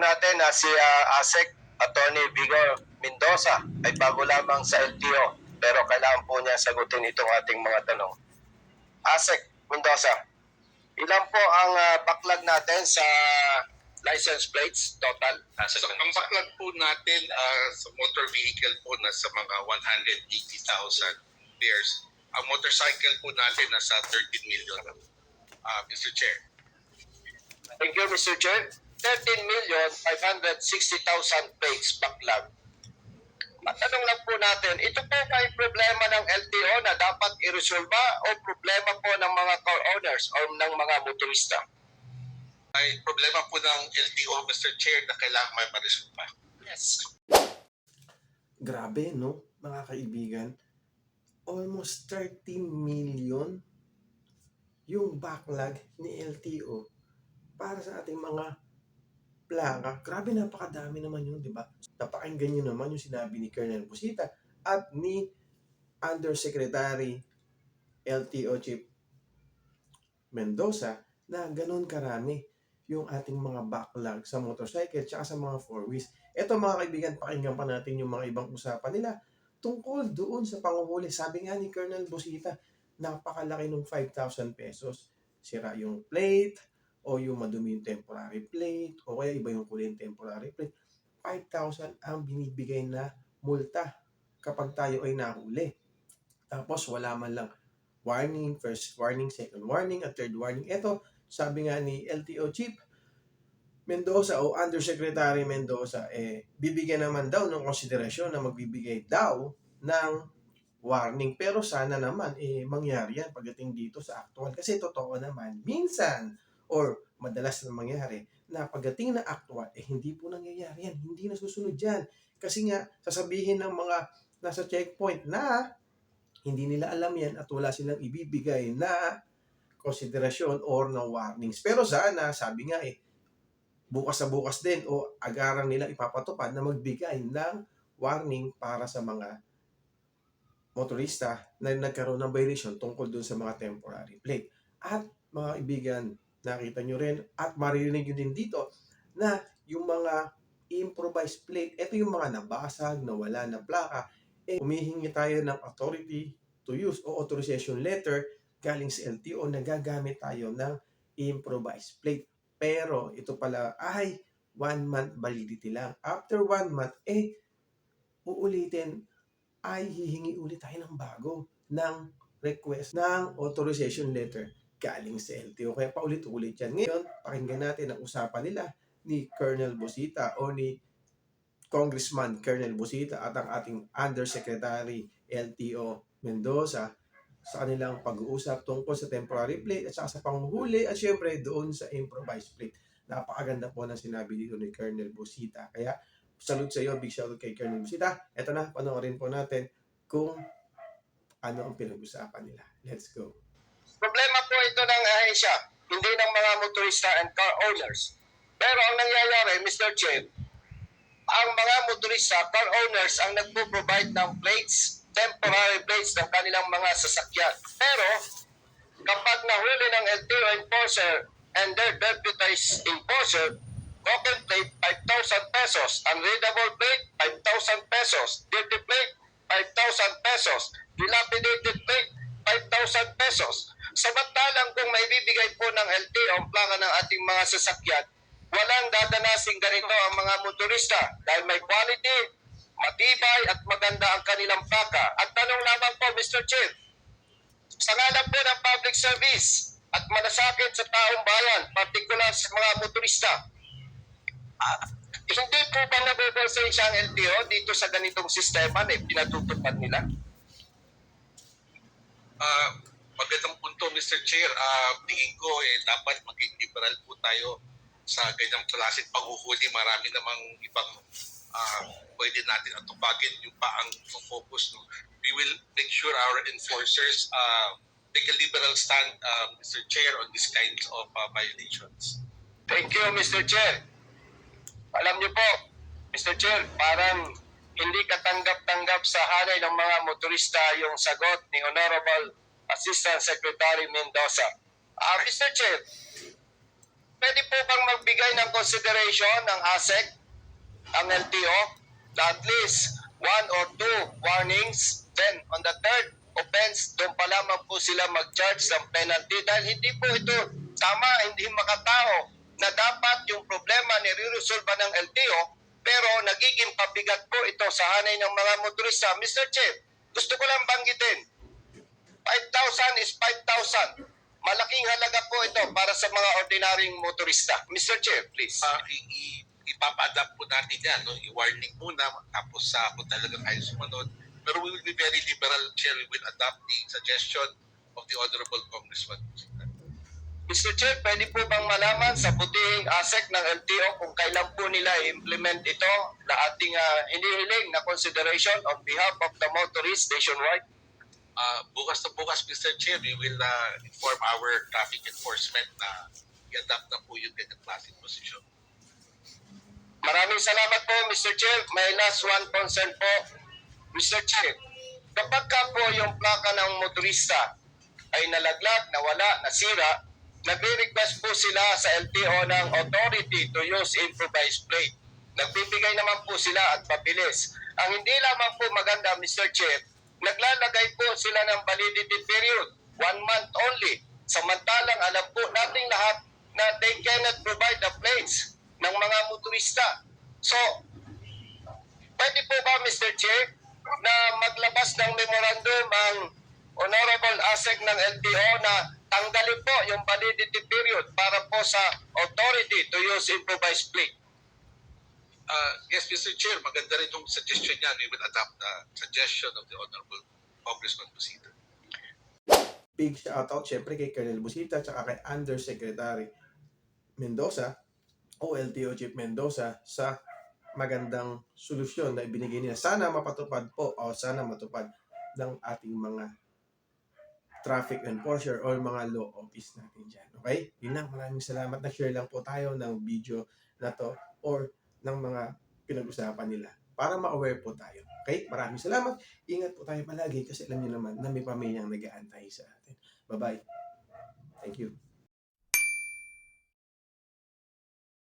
natin na si ah, ASEC Attorney Vigor Mendoza ay bago lamang sa LTO pero kailangan po niya sagutin itong ating mga tanong. ASEC Mendoza, ilan po ang ah, backlog natin sa license plates total? So, ang backlog po natin ah, sa motor vehicle po nasa mga 180,000 pairs. Ang motorcycle po natin nasa 13 million, ah, Mr. Chair. Thank you, Mr. Chair. 13,560,000 plates backlog. Matanong lang po natin, ito po ba ay problema ng LTO na dapat iresolba o problema po ng mga car owners o ng mga motorista? Ay problema po ng LTO, Mr. Chair, na kailangan may maresolba. Yes. Grabe, no? Mga kaibigan. Almost 30 million yung backlog ni LTO para sa ating mga plaka. Grabe, napakadami naman yun, di ba? Napakinggan nyo naman yung sinabi ni Colonel Busita at ni Undersecretary LTO Chief Mendoza na ganun karami yung ating mga backlog sa motorcycle at sa mga four wheels. Ito mga kaibigan, pakinggan pa natin yung mga ibang usapan nila tungkol doon sa panguhuli. Sabi nga ni Colonel Busita, napakalaki ng 5,000 pesos. Sira yung plate, o yung madumi yung temporary plate, o kaya iba yung kulay yung temporary plate. 5,000 ang binibigay na multa kapag tayo ay nahuli. Tapos wala man lang warning, first warning, second warning, at third warning. Ito, sabi nga ni LTO Chief Mendoza o Undersecretary Mendoza, eh, bibigyan naman daw ng konsiderasyon na magbibigay daw ng warning. Pero sana naman, eh, mangyari yan pagdating dito sa actual. Kasi totoo naman, minsan, or madalas na mangyari, na pagdating na actual, eh, hindi po nangyayari yan. Hindi nasusunod yan. Kasi nga, sasabihin ng mga nasa checkpoint na hindi nila alam yan at wala silang ibibigay na konsiderasyon or ng warnings. Pero sana, sabi nga eh, bukas sa bukas din o agarang nila ipapatupad na magbigay ng warning para sa mga motorista na nagkaroon ng violation tungkol dun sa mga temporary plate. At mga kaibigan, nakita nyo rin at maririnig nyo din dito na yung mga improvised plate, ito yung mga nabasag, nawala na plaka, eh, humihingi tayo ng authority to use o authorization letter galing sa LTO na gagamit tayo ng improvised plate. Pero ito pala ay one month validity lang. After one month, eh, uulitin ay hihingi ulit tayo ng bago ng request ng authorization letter galing sa LTO. Kaya paulit-ulit yan. Ngayon, pakinggan natin ang usapan nila ni Colonel Busita o ni Congressman Colonel Busita at ang ating Undersecretary LTO Mendoza sa kanilang pag-uusap tungkol sa temporary plate at saka sa panguhuli at syempre doon sa improvised plate. Napakaganda po ng sinabi dito ni Colonel Busita. Kaya salute sa iyo, big shoutout kay Colonel Busita. Ito na, panoorin po natin kung ano ang pinag-usapan nila. Let's go. Problema po ito ng ahensya, hindi ng mga motorista and car owners. Pero ang nangyayari, Mr. Chair, ang mga motorista, car owners ang nagpo-provide ng plates, temporary plates ng kanilang mga sasakyan. Pero kapag nahuli ng LTO enforcer and their deputized enforcer, token plate 5,000 pesos, unreadable plate 5,000 pesos, dirty plate 5,000 pesos, dilapidated plate 5,000 pesos. Samantalang kung may bibigay po ng LTO ang plaka ng ating mga sasakyan, walang dadanasing ganito ang mga motorista dahil may quality, matibay at maganda ang kanilang plaka. At tanong lamang po, Mr. Chief, sa ngalan po ng public service at malasakit sa taong bayan, partikular sa mga motorista, ah, hindi po ba nabobonsensya ang LTO dito sa ganitong sistema na pinatutupad nila? Ah, magandang punto, Mr. Chair. Ah, tingin ko eh, dapat maging liberal po tayo sa ganyang klaseng paghuhuli. Marami namang ibang ah, pwede natin atupagin yung pa ang focus. No? We will make sure our enforcers uh, take a liberal stand, ah, Mr. Chair, on these kinds of ah, violations. Thank you, Mr. Chair. Alam niyo po, Mr. Chair, parang hindi katanggap-tanggap sa hanay ng mga motorista yung sagot ni Honorable Assistant Secretary Mendoza. Ah, Mr. Chair, pwede po bang magbigay ng consideration ng ASEC, ang LTO, na at least one or two warnings, then on the third offense, doon pa lamang po sila mag-charge ng penalty dahil hindi po ito tama, hindi makatao na dapat yung problema ni resolve ng LTO pero nagiging pabigat po ito sa hanay ng mga motorista. Mr. Chief, gusto ko lang banggitin, 5,000 is 5,000. Malaking halaga po ito para sa mga ordinaryong motorista. Mr. Chair, please. uh, i- i- ipapa-adapt po natin yan, no? i-warning muna, tapos sa kung talagang ayaw sumunod. Pero we will be very liberal, Chair. We will adopt the suggestion of the Honorable Congressman. Mr. Chair, pwede po bang malaman sa butihing ASEC ng LTO kung kailan po nila i-implement ito na ating uh, hinihiling na consideration on behalf of the motorists nationwide? Uh, bukas na bukas, Mr. Chair, we will uh, inform our traffic enforcement na i-adapt na po yung ganyan klaseng posisyon. Maraming salamat po, Mr. Chair. May last one concern po. Mr. Chair, kapag ka po yung plaka ng motorista ay nalaglag, nawala, nasira, nagre-request po sila sa LTO ng authority to use improvised plate. Nagbibigay naman po sila at mabilis. Ang hindi lamang po maganda, Mr. Chair, naglalagay po sila ng validity period, one month only. Samantalang alam po nating lahat na they cannot provide the plates ng mga motorista. So, pwede po ba, Mr. Chair, na maglabas ng memorandum ang Honorable ASEC ng LTO na tanggalin po yung validity period para po sa authority to use improvised plate. Uh, yes, Mr. Chair, maganda rin yung suggestion niya. We will adopt the suggestion of the Honorable Congressman Busita. Big shoutout syempre kay Colonel Busita at kay Undersecretary Mendoza o LTO Chief Mendoza sa magandang solusyon na ibinigay nila. Sana mapatupad po o sana matupad ng ating mga traffic enforcer or mga law office natin dyan. Okay? Yun lang. Maraming salamat. Na-share lang po tayo ng video na to or ng mga pinag-usapan nila para ma-aware po tayo. Okay? Maraming salamat. Ingat po tayo palagi kasi alam niyo naman na may pamilyang nag-aantay sa atin. Bye-bye.